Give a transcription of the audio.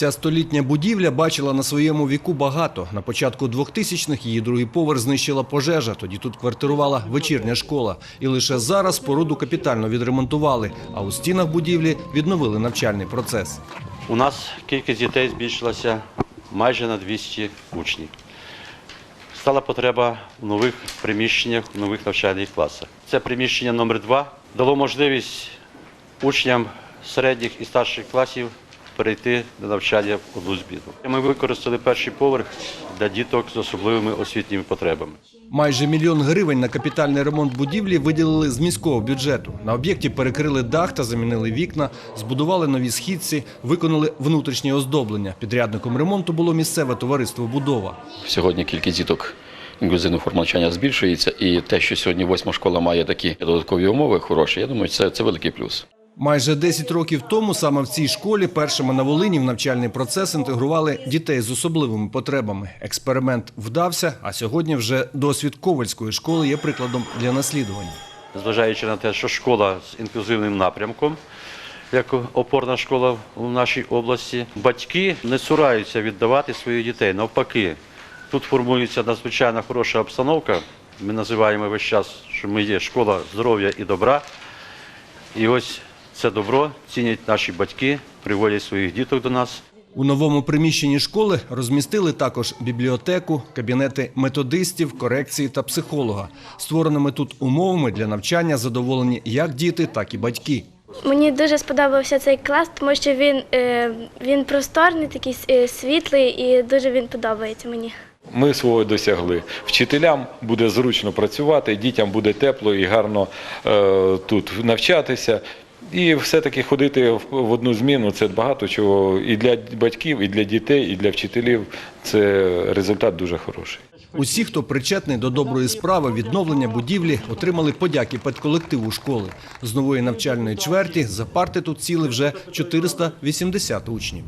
Ця столітня будівля бачила на своєму віку багато. На початку 2000-х її другий поверх знищила пожежа. Тоді тут квартирувала вечірня школа. І лише зараз споруду капітально відремонтували, а у стінах будівлі відновили навчальний процес. У нас кількість дітей збільшилася майже на 200 учнів. Стала потреба в нових приміщеннях, в нових навчальних класах. Це приміщення номер 2 дало можливість учням середніх і старших класів перейти до навчання в одну зміну. Ми використали перший поверх для діток з особливими освітніми потребами. Майже мільйон гривень на капітальний ремонт будівлі виділили з міського бюджету. На об'єкті перекрили дах та замінили вікна, збудували нові східці, виконали внутрішнє оздоблення. Підрядником ремонту було місцеве товариство Будова. Сьогодні кількість діток інклюзивної форм навчання збільшується, і те, що сьогодні восьма школа має такі додаткові умови хороші, я думаю, це, це великий плюс. Майже 10 років тому саме в цій школі першими на Волині в навчальний процес інтегрували дітей з особливими потребами. Експеримент вдався, а сьогодні вже досвід Ковальської школи є прикладом для наслідування. Зважаючи на те, що школа з інклюзивним напрямком, як опорна школа в нашій області, батьки не цураються віддавати своїх дітей. Навпаки, тут формується надзвичайно хороша обстановка. Ми називаємо весь час, що ми є школа здоров'я і добра. І ось це добро цінять наші батьки, приводять своїх діток до нас. У новому приміщенні школи розмістили також бібліотеку, кабінети методистів, корекції та психолога. Створеними тут умовами для навчання задоволені як діти, так і батьки. Мені дуже сподобався цей клас, тому що він, е, він просторний, такий е, світлий і дуже він подобається мені. Ми свого досягли. Вчителям буде зручно працювати, дітям буде тепло і гарно е, тут навчатися. І все-таки ходити в одну зміну це багато чого і для батьків, і для дітей, і для вчителів. Це результат дуже хороший. Усі, хто причетний до доброї справи відновлення будівлі, отримали подяки педколективу школи. З нової навчальної чверті за парти тут сіли вже 480 учнів.